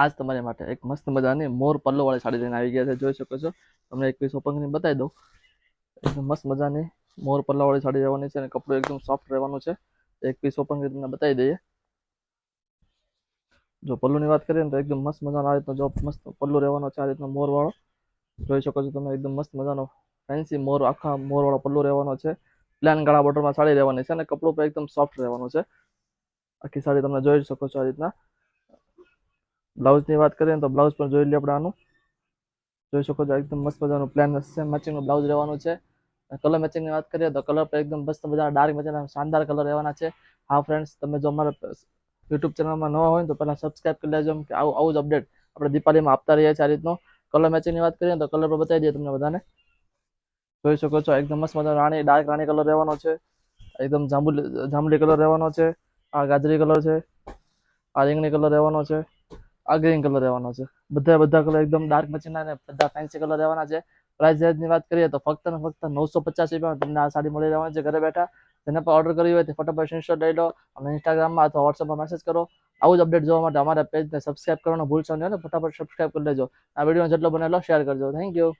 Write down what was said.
આજ તમારી માટે એક મસ્ત મજાની મોર પલ્લો વાળી સાડી લઈને આવી ગયા છે. જોઈ શકો છો? તમને એક પીસ ઓપન કરીને બતાવી દઉં. એકદમ મસ્ત મજાની મોર પલ્લા વાળી સાડી રહેવાની છે અને કપડું એકદમ સોફ્ટ રહેવાનું છે. એક પીસ ઓપન કરી તમને બતાવી દઈએ. જો પલ્લુની વાત કરીએ ને તો એકદમ મસ્ત મજાનો આ રીતનો જો મસ્ત પલ્લુ રહેવાનો છે આ રીતનો મોરવાળો. જોઈ શકો છો તમે એકદમ મસ્ત મજાનો ફેન્સી મોર, આખા મોરવાળો પલ્લુ રહેવાનો છે. પ્લાન ગળા બોર્ડરમાં સાડી રહેવાની છે અને કપડું પણ એકદમ સોફ્ટ રહેવાનું છે. આખી સાડી તમે જોઈ શકો છો આ રીતના. બ્લાઉઝની વાત કરીએ તો બ્લાઉઝ પણ જોઈ લઈએ આપણે આનું. જોઈ શકો છો, એકદમ મસ્ત મજાનું પ્લેન સેમ મેચિંગનું બ્લાઉઝ રહેવાનું છે. કલર મેચિંગની વાત કરીએ તો કલર પણ એકદમ મસ્ત મજાના ડાર્ક મજાના શાનદાર કલર રહેવાના છે. હા ફ્રેન્ડ્સ તમે જો અમારા યુટ્યુબ ચેનલમાં નવા હોય તો પહેલાં સબસ્ક્રાઇબ કરી લેજો કે આવું આવું જ અપડેટ આપણે દીપાવલીમાં આપતા રહીએ છીએ આ રીતનો. કલર મેચિંગની વાત કરીએ તો કલર પર બતાવી દઈએ તમને બધાને. જોઈ શકો છો, એકદમ મસ્ત મજાનો રાણી ડાર્ક રાણી કલર રહેવાનો છે. એકદમ જાંબુલી, જાંબલી કલર રહેવાનો છે. આ ગાજરી કલર છે. આ રીંગણી કલર રહેવાનો છે. આ ગ્રીન કલર રહેવાનો છે. બધા બધા કલર એકદમ ડાર્ક મચીના અને બધા ફેન્સી કલર રહેવાના છે. પ્રાઇસ રેન્જની વાત કરીએ તો ફક્ત ને ફક્ત નવસો પચાસ રૂપિયામાં તમને આ સાડી મળી રહેવાની છે ઘરે બેઠા. જેને પણ ઓર્ડર કરવી હોય તે ફટાફટ સ્ક્રીનશોટ લઈ લો અને ઇન્સ્ટાગ્રામમાં અથવા વોટ્સઅપમાં મેસેજ કરો. આવું જ અપડેટ જોવા માટે અમારા પેજને સબસ્ક્રાઇબ કરવાનું ભૂલશો નહીં અને ફટાફટ સબસ્ક્રાઇબ કરી લેજો. આ વીડિયો જેટલો બને એટલો શેર કરજો. Thank you